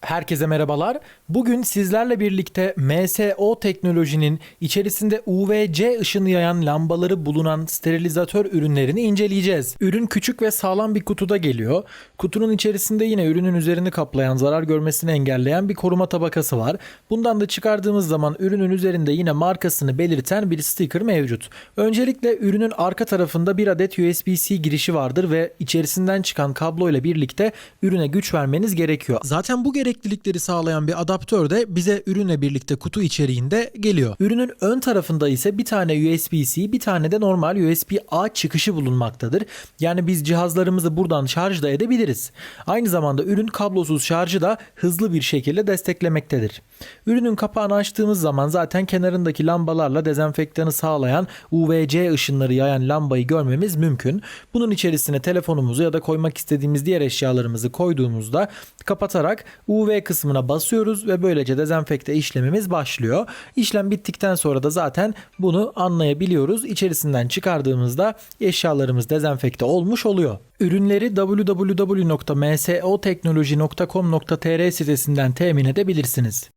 Herkese merhabalar. Bugün sizlerle birlikte MSO teknolojinin içerisinde UVC ışını yayan lambaları bulunan sterilizatör ürünlerini inceleyeceğiz. Ürün küçük ve sağlam bir kutuda geliyor. Kutunun içerisinde yine ürünün üzerini kaplayan, zarar görmesini engelleyen bir koruma tabakası var. Bundan da çıkardığımız zaman ürünün üzerinde yine markasını belirten bir sticker mevcut. Öncelikle ürünün arka tarafında bir adet USB-C girişi vardır ve içerisinden çıkan kablo ile birlikte ürüne güç vermeniz gerekiyor. Zaten bu gereklilikleri sağlayan bir adaptör de bize ürünle birlikte kutu içeriğinde geliyor. Ürünün ön tarafında ise bir tane USB-C, bir tane de normal USB-A çıkışı bulunmaktadır. Yani biz cihazlarımızı buradan şarj da edebiliriz. Aynı zamanda ürün kablosuz şarjı da hızlı bir şekilde desteklemektedir. Ürünün kapağını açtığımız zaman zaten kenarındaki lambalarla dezenfektanı sağlayan UVC ışınları yayan lambayı görmemiz mümkün. Bunun içerisine telefonumuzu ya da koymak istediğimiz diğer eşyalarımızı koyduğumuzda kapatarak UV kısmına basıyoruz ve böylece dezenfekte işlemimiz başlıyor. İşlem bittikten sonra da zaten bunu anlayabiliyoruz. İçerisinden çıkardığımızda eşyalarımız dezenfekte olmuş oluyor. Ürünleri www.msoteknoloji.com.tr sitesinden temin edebilirsiniz.